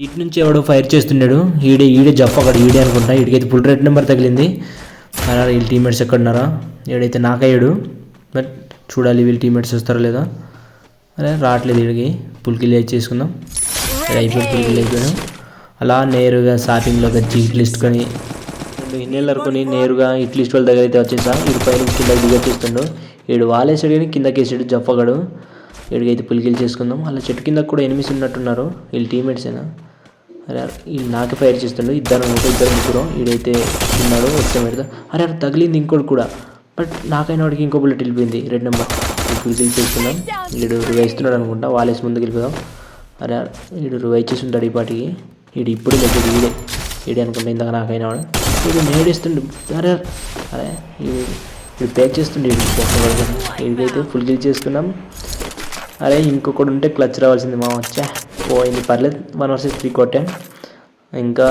ఇటు నుంచి ఎవడో ఫైర్ చేస్తున్నాడు. ఈడే ఈడే జఫ్ అక్కడ ఈడే అనుకుంటా. ఈడికైతే ఫుల్ రెడ్ నెంబర్ తగిలింది. అలా వీళ్ళ టీమేట్స్ ఎక్కడున్నారా? ఈడైతే నాకయ్యాడు. బట్ చూడాలి వీళ్ళ టీమేట్స్ వస్తారా లేదా? అరే రావట్లేదు వీడికి పుల్కిల్ చేసుకుందాం అయిపోయి పుల్కిల్ అయిపోయాను అలా నేరుగా షాపింగ్లో వచ్చి లిస్ట్ కొని రెండు ఇన్నెళ్ళు నేరుగా ఇట్ లిస్ట్ వాళ్ళ దగ్గర అయితే వచ్చేసా. ఇటు పైన కింద దిగొచ్చేస్తుండు వీడు వాలేసాడు కానీ కిందకి జప్పగాడు జఫగడు వీడికైతే పులికిల్ చేసుకుందాం. అలా చెట్టు కింద కూడా ఎనిమిస్ ఉన్నట్టున్నారు. వీళ్ళు టీమేట్స్ అయినా వీళ్ళు నాకు ఫైర్ చేస్తుండు ఇద్దరు ఉంటే ఇద్దరు ముగ్గురు వీడైతే ఉన్నాడు వచ్చిన పెడతా అరే అక్కడ తగిలింది ఇంకోటి కూడా. బట్ నాకైనా వాడికి ఇంకో బుల్లెట్ వెళ్ళిపోయింది రెడ్ నెంబర్ పులికిల్ చేసుకుందాం వీడు వేస్తున్నాడు అనుకుంటా వాళ్ళేసి ముందుకు వెళ్ళిపోదాం. అరే వీడు రివైవ్ చేసి ఉంటాడు ఈ పాటికి. వీడు ఇప్పుడు లేదు వీడే వీడే అనుకుంటా ఇందాక నాకైనా వాడు. వీడు నేడిస్తుండు. అరే అరే వీడు వీడు ప్యాక్ చేస్తుండే వీడికైతే ఫుల్ గిల్ చేసుకున్నాం అరే ఇంకొకటి ఉంటే క్లచ్ రావాల్సింది మా వచ్చా పోయింది. పర్లేదు వన్ వర్సెస్ త్రీ కొట్టాను. ఇంకా